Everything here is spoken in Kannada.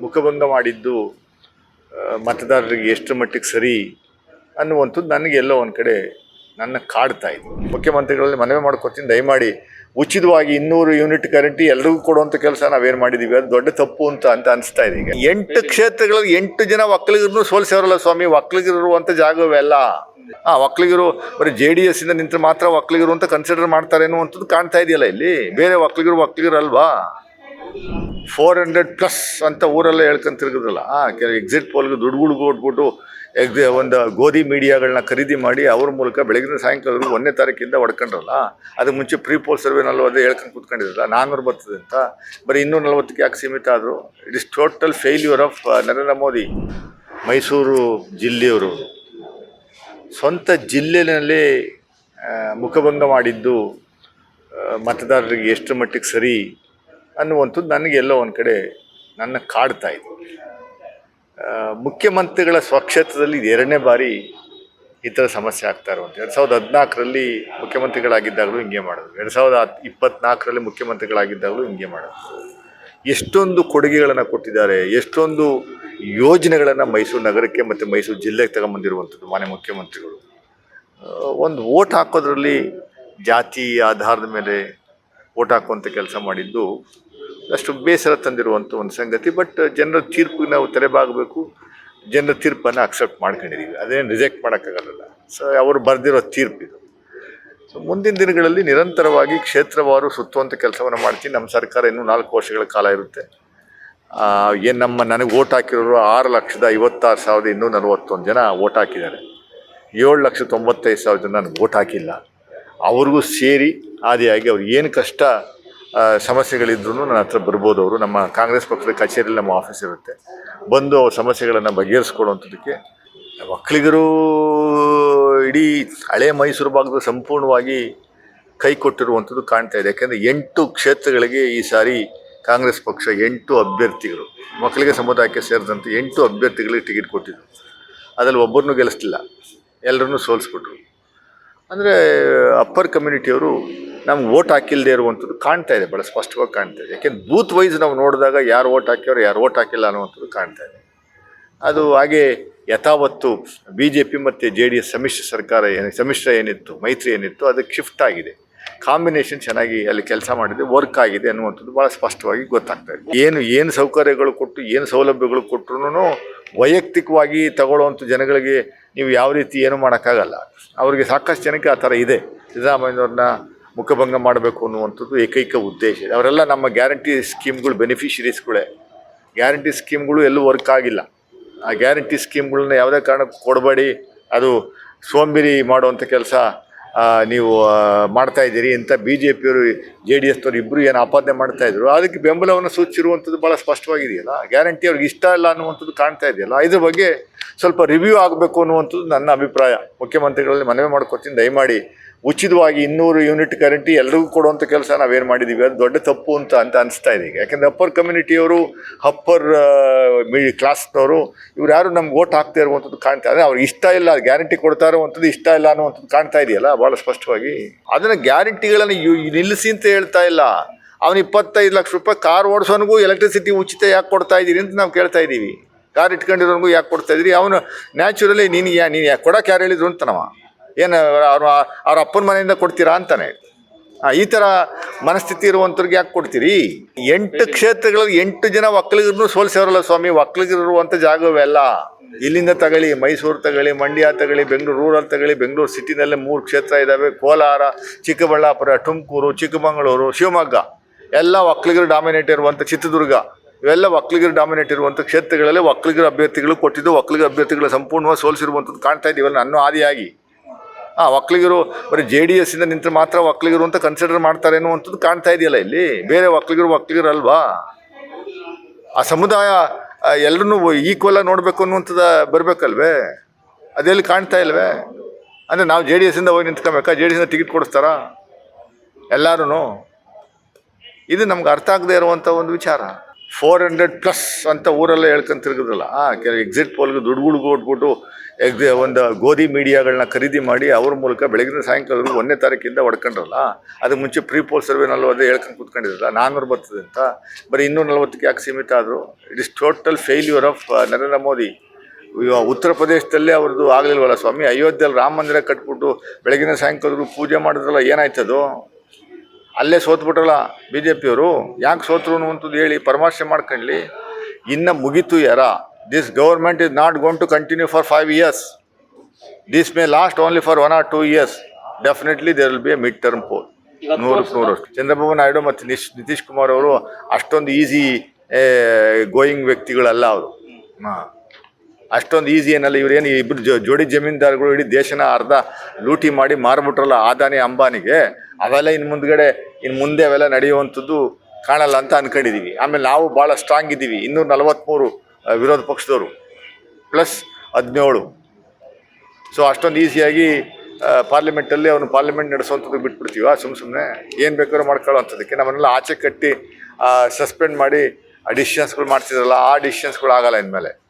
ಮುಖಭಂಗ ಮಾಡಿದ್ದು ಮತದಾರರಿಗೆ ಎಷ್ಟು ಮಟ್ಟಿಗೆ ಸರಿ ಅನ್ನುವಂಥದ್ದು ನನಗೆ ಎಲ್ಲೋ ಒಂದು ಕಡೆ ನನ್ನ ಕಾಡ್ತಾ ಇದೆ ಮುಖ್ಯಮಂತ್ರಿಗಳಲ್ಲಿ ಮನವಿ ಮಾಡ್ಕೊತೀನಿ, ದಯಮಾಡಿ ಉಚಿತವಾಗಿ ಇನ್ನೂರು ಯೂನಿಟ್ ಕರೆಂಟ್ ಎಲ್ರಿಗೂ ಕೊಡುವಂಥ ಕೆಲಸ ನಾವೇನು ಮಾಡಿದ್ದೀವಿ ಅದು ದೊಡ್ಡ ತಪ್ಪು ಅಂತ ಅಂತ ಅನಿಸ್ತಾ ಇದೆ ಈಗ. ಎಂಟು ಕ್ಷೇತ್ರಗಳಲ್ಲಿ ಎಂಟು ಜನ ಒಕ್ಕಲಿಗರನ್ನು ಸೋಲಿಸೋರಲ್ಲ ಸ್ವಾಮಿ ಒಕ್ಕಲಿಗಿರುವಂಥ ಜಾಗವೆಲ್ಲ ಆ, ಒಕ್ಕಲಿಗರು, ಬರೀ ಜೆ ಡಿ ಎಸ್ಸಿಂದ ನಿಂತರೆ ಮಾತ್ರ ಒಕ್ಕಲಿಗರು ಅಂತ ಕನ್ಸಿಡರ್ ಮಾಡ್ತಾರೆ ಅನ್ನುವಂಥದ್ದು ಕಾಣ್ತಾ ಇದೆಯಲ್ಲ ಇಲ್ಲಿ? ಬೇರೆ ಒಕ್ಕಲಿಗರು ಒಕ್ಕಲಿಗರಲ್ವಾ? ಫೋರ್ ಹಂಡ್ರೆಡ್ ಪ್ಲಸ್ ಅಂತ ಊರೆಲ್ಲ ಹೇಳ್ಕೊಂಡು ತಿರುಗಿದ್ರಲ್ಲ ಕೆಲವು ಎಕ್ಸಿಟ್ ಪೋಲ್ಗೆ ದುಡ್ಡುಗಳು ಕೊಟ್ಬಿಟ್ಟು ಎಕ್ಸಿ ಒಂದು ಗೋಧಿ ಮೀಡಿಯಾಗಳನ್ನ ಖರೀದಿ ಮಾಡಿ ಅವ್ರ ಮೂಲಕ ಬೆಳಗಿನ ಸಾಯಂಕಾಲವರೆಗೂ ಒಂದನೇ ತಾರೀಕಿಂದ ಹೊಡ್ಕೊಂಡ್ರಲ್ಲ, ಅದಕ್ಕೆ ಮುಂಚೆ ಪ್ರೀ ಪೋಲ್ ಸರ್ವೆ ನಲ್ವತ್ತು ಹೇಳ್ಕೊಂಡು ಕೂತ್ಕೊಂಡಿದ್ರಲ್ಲ ನಾನ್ನೂರು ಬರ್ತದೆ ಅಂತ. ಬರೀ ಇನ್ನೂರ ನಲ್ವತ್ತಕ್ಕೆ ಯಾಕೆ ಸೀಮಿತ ಆದರು? It is total failure of Narendra Modi, Mysuru ಜಿಲ್ಲೆಯವರು. ಸ್ವಂತ ಜಿಲ್ಲೆಯಲ್ಲಿ ಮುಖಭಂಗ ಮಾಡಿದ್ದು ಮತದಾರರಿಗೆ ಎಷ್ಟು ಮಟ್ಟಿಗೆ ಸರಿ ಅನ್ನುವಂಥದ್ದು ನನಗೆ ಎಲ್ಲೋ ಒಂದು ಕಡೆ ನನ್ನ ಕಾಡ್ತಾ ಇದೆ. ಮುಖ್ಯಮಂತ್ರಿಗಳ ಸ್ವಕ್ಷೇತ್ರದಲ್ಲಿ ಇದು ಎರಡನೇ ಬಾರಿ ಈ ಥರ ಸಮಸ್ಯೆ ಆಗ್ತಾ ಇರುವಂಥ ಎರಡು ಸಾವಿರದ ಹದಿನಾಲ್ಕರಲ್ಲಿ ಮುಖ್ಯಮಂತ್ರಿಗಳಾಗಿದ್ದಾಗಲೂ ಹಿಂಗೆ ಮಾಡೋದು ಎರಡು ಸಾವಿರದ ಹತ್- ಇಪ್ಪತ್ನಾಲ್ಕರಲ್ಲಿ ಮುಖ್ಯಮಂತ್ರಿಗಳಾಗಿದ್ದಾಗಲೂ ಹಿಂಗೆ ಮಾಡೋದು ಎಷ್ಟೊಂದು ಕೊಡುಗೆಗಳನ್ನು ಕೊಟ್ಟಿದ್ದಾರೆ, ಎಷ್ಟೊಂದು ಯೋಜನೆಗಳನ್ನು ಮೈಸೂರು ನಗರಕ್ಕೆ ಮತ್ತು ಮೈಸೂರು ಜಿಲ್ಲೆಗೆ ತಗೊಂಬಂದಿರುವಂಥದ್ದು ಮಾನ್ಯ ಮುಖ್ಯಮಂತ್ರಿಗಳು. ಒಂದು ಓಟ್ ಹಾಕೋದ್ರಲ್ಲಿ ಜಾತಿ, ಆಧಾರದ ಮೇಲೆ ಓಟ್ ಹಾಕುವಂಥ ಕೆಲಸ ಮಾಡಿದ್ದು ಅಷ್ಟು ಬೇಸರ ತಂದಿರುವಂಥ ಒಂದು ಸಂಗತಿ. ಬಟ್ ಜನರ ತೀರ್ಪಿಗೆ ನಾವು ತಲೆಬಾಗಬೇಕು ಜನರ ತೀರ್ಪನ್ನು ಅಕ್ಸೆಪ್ಟ್ ಮಾಡ್ಕೊಂಡಿದ್ದೀವಿ ಅದೇನು ರಿಜೆಕ್ಟ್ ಮಾಡೋಕ್ಕಾಗಲ್ಲ. ಸೊ ಅವರು ಬರೆದಿರೋ ತೀರ್ಪು ಇದು. ಸೊ ಮುಂದಿನ ದಿನಗಳಲ್ಲಿ ನಿರಂತರವಾಗಿ ಕ್ಷೇತ್ರವಾರು ಸುತ್ತುವಂಥ ಕೆಲಸವನ್ನು ಮಾಡ್ತೀನಿ. ನಮ್ಮ ಸರ್ಕಾರ ಇನ್ನೂ ನಾಲ್ಕು ವರ್ಷಗಳ ಕಾಲ ಇರುತ್ತೆ. ಏನು ನಮ್ಮ ನನಗೆ ಓಟ್ ಹಾಕಿರೋರು ಆರು ಲಕ್ಷದ ಐವತ್ತಾರು ಸಾವಿರದ ಇನ್ನೂರ ನಲವತ್ತೊಂದು ಜನ ಓಟ್ ಹಾಕಿದ್ದಾರೆ. ಏಳು ಲಕ್ಷ ತೊಂಬತ್ತೈದು ಸಾವಿರ ಜನ ನನಗೆ ಓಟ್ ಹಾಕಿಲ್ಲ. ಅವ್ರಿಗೂ ಸೇರಿ, ಆದಿಯಾಗಿ ಅವ್ರು ಏನು ಕಷ್ಟ ಸಮಸ್ಯೆಗಳಿದ್ರೂ ನನ್ನ ಹತ್ರ ಬರ್ಬೋದು ಅವರು. ನಮ್ಮ ಕಾಂಗ್ರೆಸ್ ಪಕ್ಷದ ಕಚೇರಿಯಲ್ಲಿ ನಮ್ಮ ಆಫೀಸ್ ಇರುತ್ತೆ. ಬಂದು ಅವ್ರ ಸಮಸ್ಯೆಗಳನ್ನು ಬಗೆಹರಿಸ್ಕೊಡುವಂಥದ್ದಕ್ಕೆ ಒಕ್ಕಲಿಗರು ಇಡೀ ಹಳೆ ಮೈಸೂರು ಭಾಗದ ಸಂಪೂರ್ಣವಾಗಿ ಕೈ ಕೊಟ್ಟಿರುವಂಥದ್ದು ಕಾಣ್ತಾ ಇದೆ. ಯಾಕೆಂದರೆ ಎಂಟು ಕ್ಷೇತ್ರಗಳಿಗೆ ಈ ಸಾರಿ ಕಾಂಗ್ರೆಸ್ ಪಕ್ಷ ಎಂಟು ಅಭ್ಯರ್ಥಿಗಳು, ಮಕ್ಕಳಿಗೆ ಸಮುದಾಯಕ್ಕೆ ಸೇರಿದಂತೆ ಎಂಟು ಅಭ್ಯರ್ಥಿಗಳಿಗೆ ಟಿಕೆಟ್ ಕೊಟ್ಟಿದ್ರು. ಅದರಲ್ಲಿ ಒಬ್ಬರನ್ನೂ ಗೆಲ್ಲಿಸ್ಲಿಲ್ಲ, ಎಲ್ಲರನ್ನೂ ಸೋಲಿಸ್ಬಿಟ್ರು. ಅಂದರೆ ಅಪ್ಪರ್ ಕಮ್ಯುನಿಟಿಯವರು ನಮ್ಗೆ ಓಟ್ ಹಾಕಿಲ್ಲದೆ ಇರುವಂಥದ್ದು ಕಾಣ್ತಾ ಇದೆ ಭಾಳ ಸ್ಪಷ್ಟವಾಗಿ ಕಾಣ್ತಾ ಇದೆ. ಯಾಕೆಂದ್ರೆ ಬೂತ್ ವೈಸ್ ನಾವು ನೋಡಿದಾಗ ಯಾರು ಓಟ್ ಹಾಕ್ಯವ್ರು ಯಾರು ಓಟ್ ಹಾಕಿಲ್ಲ ಅನ್ನುವಂಥದ್ದು ಕಾಣ್ತಾ ಇದೆ. ಅದು ಹಾಗೆ ಯಥಾವತ್ತು ಬಿ ಜೆ ಪಿ ಮತ್ತು ಜೆ ಡಿ ಎಸ್ ಸಮ್ಮಿಶ್ರ ಸರ್ಕಾರ ಏನು, ಸಮ್ಮಿಶ್ರ ಏನಿತ್ತು, ಮೈತ್ರಿ ಏನಿತ್ತು, ಅದಕ್ಕೆ ಶಿಫ್ಟ್ ಆಗಿದೆ. ಕಾಂಬಿನೇಷನ್ ಚೆನ್ನಾಗಿ ಅಲ್ಲಿ ಕೆಲಸ ಮಾಡಿದೆ ವರ್ಕ್ ಆಗಿದೆ ಅನ್ನುವಂಥದ್ದು ಭಾಳ ಸ್ಪಷ್ಟವಾಗಿ ಗೊತ್ತಾಗ್ತಾ ಇದೆ. ಏನು ಏನು ಸೌಕರ್ಯಗಳು ಕೊಟ್ಟು, ಏನು ಸೌಲಭ್ಯಗಳು ಕೊಟ್ಟರು ವೈಯಕ್ತಿಕವಾಗಿ ತಗೊಳ್ಳೋವಂಥ ಜನಗಳಿಗೆ ನೀವು ಯಾವ ರೀತಿ ಏನು ಮಾಡೋಕ್ಕಾಗಲ್ಲ. ಅವರಿಗೆ ಸಾಕಷ್ಟು ಜನಕ್ಕೆ ಆ ಥರ ಇದೆ. ಸಿದ್ದರಾಮಯ್ಯವ್ರನ್ನ ಮುಖಭಂಗ ಮಾಡಬೇಕು ಅನ್ನುವಂಥದ್ದು ಏಕೈಕ ಉದ್ದೇಶ ಇದೆ. ಅವರೆಲ್ಲ ನಮ್ಮ ಗ್ಯಾರಂಟಿ ಸ್ಕೀಮ್ಗಳು, ಬೆನಿಫಿಷರೀಸ್ಗಳೇ. ಗ್ಯಾರಂಟಿ ಸ್ಕೀಮ್ಗಳು ಎಲ್ಲೂ ವರ್ಕ್ ಆಗಿಲ್ಲ. ಆ ಗ್ಯಾರಂಟಿ ಸ್ಕೀಮ್ಗಳನ್ನ ಯಾವುದೇ ಕಾರಣಕ್ಕೂ ಕೊಡಬೇಡಿ. ಅದು ಸೋಂಬೇರಿ ಮಾಡುವಂಥ ಕೆಲಸ ನೀವು ಮಾಡ್ತಾಯಿದ್ದೀರಿ ಅಂತ ಬಿ ಜೆ ಪಿಯವರು ಜೆ ಡಿ ಎಸ್ನವ್ರು ಇಬ್ಬರು ಏನು ಆಪಾದನೆ ಮಾಡ್ತಾ ಇದ್ರು. ಅದಕ್ಕೆ ಬೆಂಬಲವನ್ನು ಸೂಚಿಸಿರುವಂಥದ್ದು ಭಾಳ ಸ್ಪಷ್ಟವಾಗಿದೆಯಲ್ಲ. ಗ್ಯಾರಂಟಿ ಅವ್ರಿಗೆ ಇಷ್ಟ ಇಲ್ಲ ಅನ್ನುವಂಥದ್ದು ಕಾಣ್ತಾ ಇದೆಯಲ್ಲ. ಇದ್ರ ಬಗ್ಗೆ ಸ್ವಲ್ಪ ರಿವ್ಯೂ ಆಗಬೇಕು ಅನ್ನುವಂಥದ್ದು ನನ್ನ ಅಭಿಪ್ರಾಯ. ಮುಖ್ಯಮಂತ್ರಿಗಳಲ್ಲಿ ಮನವಿ ಮಾಡ್ಕೊತೀನಿ. ದಯಮಾಡಿ ಉಚಿತವಾಗಿ ಇನ್ನೂರು ಯೂನಿಟ್ ಕರೆಂಟ್ ಎಲ್ರಿಗೂ ಕೊಡುವಂಥ ಕೆಲಸ ನಾವೇನು ಮಾಡಿದ್ದೀವಿ ಅದು ದೊಡ್ಡ ತಪ್ಪು ಅಂತ ಅಂತ ಅನಿಸ್ತಾ ಇದೆ ಈಗ. ಯಾಕೆಂದರೆ ಅಪ್ಪರ್ ಕಮ್ಯುನಿಟಿಯವರು ಅಪ್ಪರ್ ಮಿ ಕ್ಲಾಸ್ನವರು ಇವ್ರು ಯಾರು ನಮ್ಗೆ ಓಟ್ ಹಾಕ್ತಾ ಇರುವಂಥದ್ದು ಕಾಣ್ತಾ ಇದೆ. ಅವ್ರಿಗೆ ಇಷ್ಟ ಇಲ್ಲ ಗ್ಯಾರಂಟಿ ಕೊಡ್ತಾ ಇರುವಂಥದ್ದು ಇಷ್ಟ ಇಲ್ಲ ಅನ್ನುವಂಥದ್ದು ಕಾಣ್ತಾ ಇದೆಯಲ್ಲ ಭಾಳ ಸ್ಪಷ್ಟವಾಗಿ. ಅದನ್ನು ಗ್ಯಾರಂಟಿಗಳನ್ನು ಯು, ನಿಲ್ಲಿಸಿ ಅಂತ ಹೇಳ್ತಾ ಇಲ್ಲ. ಅವನು ಇಪ್ಪತ್ತೈದು ಲಕ್ಷ ರೂಪಾಯಿ ಕಾರ್ ಓಡಿಸೋನಿಗೂ ಎಲೆಕ್ಟ್ರಿಸಿಟಿ ಉಚಿತ ಯಾಕೆ ಕೊಡ್ತಾ ಇದ್ದೀರಿ ಅಂತ ನಾವು ಕೇಳ್ತಾ ಇದ್ದೀವಿ ಕಾರ್ ಇಟ್ಕೊಂಡಿರೋನಿಗೂ ಯಾಕೆ ಕೊಡ್ತಾ ಇದ್ದೀರಿ ಅವನು ನ್ಯಾಚುರಲಿ ನೀನು ಯಾ, ನೀನು ಯಾಕೆ ಕೊಡೋಕೆ ಯಾರು ಹೇಳಿದ್ರು ಅಂತನವ ಏನು ಅವ್ರ ಅವ್ರ ಅಪ್ಪನ ಮನೆಯಿಂದ ಕೊಡ್ತೀರಾ ಅಂತಾನೆ. ಆ, ಈ ಥರ ಮನಸ್ಥಿತಿ ಇರುವಂಥವ್ರಿಗೆ ಯಾಕೆ ಕೊಡ್ತೀರಿ? ಎಂಟು ಕ್ಷೇತ್ರಗಳಲ್ಲಿ ಎಂಟು ಜನ ಒಕ್ಕಲಿಗರನ್ನು ಸೋಲಿಸೋರಲ್ಲ ಸ್ವಾಮಿ ಒಕ್ಕಲಿಗರಿರುವಂಥ ಜಾಗವೆಲ್ಲ ಇಲ್ಲಿಂದ ತಗೊಳ್ಳಿ ಮೈಸೂರು ತಗೊಳ್ಳಿ ಮಂಡ್ಯ ತಗೊಳ್ಳಿ ಬೆಂಗಳೂರು ರೂರಲ್ ತಗೊಳ್ಳಿ ಬೆಂಗಳೂರು ಸಿಟಿನಲ್ಲೇ ಮೂರು ಕ್ಷೇತ್ರ ಇದ್ದಾವೆ ಕೋಲಾರ ಚಿಕ್ಕಬಳ್ಳಾಪುರ ತುಮಕೂರು ಚಿಕ್ಕಮಗಳೂರು ಶಿವಮೊಗ್ಗ. ಎಲ್ಲ ಒಕ್ಕಲಿಗರು ಡಾಮಿನೇಟ್ ಇರುವಂಥ ಚಿತ್ರದುರ್ಗ. ಇವೆಲ್ಲ ಒಕ್ಕಲಿಗರು ಡಾಮಿನೇಟ್ ಇರುವಂಥ ಕ್ಷೇತ್ರಗಳಲ್ಲಿ ಒಕ್ಕಲಿಗರ ಅಭ್ಯರ್ಥಿಗಳು ಕೊಟ್ಟಿದ್ದು ಒಕ್ಕಲಿಗರ ಅಭ್ಯರ್ಥಿಗಳು ಸಂಪೂರ್ಣವಾಗಿ ಸೋಲಿಸಿರುವಂಥದ್ದು ಕಾಣ್ತಾ ಇದ್ದೀವಲ್ಲ ಅನ್ನೋ ಆದಿಯಾಗಿ. ಆ, ಒಕ್ಕಲಿಗರು ಬರೀ ಜೆ ಡಿ ಎಸ್ಸಿಂದ ನಿಂತರೆ ಮಾತ್ರ ಒಕ್ಕಲಿಗರು ಅಂತ ಕನ್ಸಿಡರ್ ಮಾಡ್ತಾರೆ ಅನ್ನುವಂಥದ್ದು ಕಾಣ್ತಾ ಇದೆಯಲ್ಲ ಇಲ್ಲಿ? ಬೇರೆ ಒಕ್ಕಲಿಗರು ಒಕ್ಕಲಿಗರು ಅಲ್ವಾ ಆ ಸಮುದಾಯ ಎಲ್ಲರನ್ನೂ ಈಕ್ವಲಾಗಿ ನೋಡಬೇಕು ಅನ್ನುವಂಥದ್ದು ಬರಬೇಕಲ್ವೇ? ಅದೆಲ್ಲಿ ಕಾಣ್ತಾ ಇಲ್ವೇ? ಅಂದರೆ ನಾವು ಜೆ ಡಿ ಎಸ್ಸಿಂದ ಹೋಗಿ ನಿಂತ್ಕೊಬೇಕಾ? ಜೆ ಡಿ ಎಸ್ಸಿಂದ ಟಿಕೆಟ್ ಕೊಡಿಸ್ತಾರಾ? ಎಲ್ಲರೂ ಇದು ನಮ್ಗೆ ಅರ್ಥ ಆಗದೆ ಇರುವಂಥ ಒಂದು ವಿಚಾರ. ಫೋರ್ ಹಂಡ್ರೆಡ್ ಪ್ಲಸ್ ಅಂತ ಊರೆಲ್ಲ ಹೇಳ್ಕೊಂಡು ತಿರುಗಿದ್ರಲ್ಲ. ಆ ಕೆಲವು ಎಕ್ಸಿಟ್ ಪೋಲ್ಗೆ ದುಡ್ಡುಗಳು ಕೊಟ್ಬಿಟ್ಟು ಎಗ್ ಒಂದು ಗೋಧಿ ಮೀಡಿಯಾಗಳನ್ನ ಖರೀದಿ ಮಾಡಿ ಅವ್ರ ಮೂಲಕ ಬೆಳಗಿನ ಸಾಯಂಕಾಲವರೆಗೂ ಒಂದನೇ ತಾರೀಕಿಂದ ಹೊಡ್ಕೊಂಡ್ರಲ್ಲ, ಅದು ಮುಂಚೆ ಪ್ರೀ ಪೋಲ್ ಸರ್ವೆನಲ್ಲೂ ಅದೇ ಹೇಳ್ಕೊಂಡು ಕೂತ್ಕೊಂಡಿರಲ್ಲ ನಾನ್ನೂರು ಬರ್ತದೆ ಅಂತ. ಬರೀ ಇನ್ನೂರ ನಲವತ್ತಕ್ಕೆ ಯಾಕೆ ಸೀಮಿತ ಆದರು? It is total failure of Narendra Modi. ಉತ್ತರ ಪ್ರದೇಶದಲ್ಲೇ ಅವ್ರದ್ದು ಆಗಲಿಲ್ವಲ್ಲ ಸ್ವಾಮಿ? ಅಯೋಧ್ಯೆಯಲ್ಲಿ ರಾಮ ಮಂದಿರ ಕಟ್ಬಿಟ್ಟು ಬೆಳಗಿನ ಸಾಯಂಕಾಲವರೆಗೂ ಪೂಜೆ ಮಾಡಿದ್ರಲ್ಲ, ಏನಾಯ್ತದು? ಅಲ್ಲೇ ಸೋತ್ಬಿಟ್ರಲ್ಲ ಬಿ ಜೆ ಪಿಯವರು ಯಾಕೆ ಸೋತ್ರು ಅನ್ನುವಂಥದ್ದು ಹೇಳಿ ಪರಾಮರ್ಶೆ ಮಾಡ್ಕೊಳ್ಳಿ ಇನ್ನು ಮುಗೀತು ಯಾರ this government is not going to continue for five years. This may last only for one or two years. Definitely there will be a mid term poll. ನೂರಕ್ಕೆ ನೂರು ಚಂದ್ರಬಾಬು ನಾಯ್ಡು ಮತ್ತು ನಿಶ್ ನಿತೀಶ್ ಕುಮಾರ್ ಅವರು ಅಷ್ಟೊಂದು ಈಸಿ ಗೋಯಿಂಗ್ ವ್ಯಕ್ತಿಗಳಲ್ಲ ಅವರು. ಹಾಂ. ಅಷ್ಟೊಂದು ಈಸಿ ಏನಲ್ಲ ಇವರೇನು ಇಬ್ಬರು ಜೋ ಜೋಡಿ ಜಮೀನ್ದಾರ್ಗಳು ಇಡೀ ದೇಶನ ಅರ್ಧ ಲೂಟಿ ಮಾಡಿ ಮಾರ್ಬಿಟ್ರಲ್ಲ ಆದಾನಿ ಅಂಬಾನಿಗೆ. ಅವೆಲ್ಲ ಇನ್ನು ಮುಂದ್ಗಡೆ ಇನ್ನು ಮುಂದೆ ಅವೆಲ್ಲ ನಡೆಯುವಂಥದ್ದು ಕಾಣಲ್ಲ ಅಂತ ಅನ್ಕೊಂಡಿದ್ದೀವಿ ಆಮೇಲೆ ನಾವು ಭಾಳ ಸ್ಟ್ರಾಂಗ್ ಇದ್ದೀವಿ ಇನ್ನೂರ ನಲವತ್ತ್ಮೂರು ವಿರೋಧ ಪಕ್ಷದವರು, ಪ್ಲಸ್ ಹದಿನೇಳು ಸೊ ಅಷ್ಟೊಂದು ಈಸಿಯಾಗಿ ಪಾರ್ಲಿಮೆಂಟಲ್ಲಿ ಅವನು ಪಾರ್ಲಿಮೆಂಟ್ ನಡೆಸುವಂಥದ್ದು ಬಿಟ್ಬಿಡ್ತೀವ ಸುಮ್ಮ ಸುಮ್ಮನೆ ಏನು ಬೇಕಾದ್ರೂ ಮಾಡ್ಕೊಳ್ಳೋ ಅಂಥದ್ದಕ್ಕೆ ನಮ್ಮನ್ನೆಲ್ಲ ಆಚೆ ಕಟ್ಟಿ ಸಸ್ಪೆಂಡ್ ಮಾಡಿ, ಆ, ಡಿಸಿಷನ್ಸ್ಗಳು ಮಾಡ್ತಿದ್ರಲ್ಲ, ಆ ಡಿಸಿಷನ್ಸ್ಗಳು ಆಗಲ್ಲ ಇನ್ಮೇಲೆ.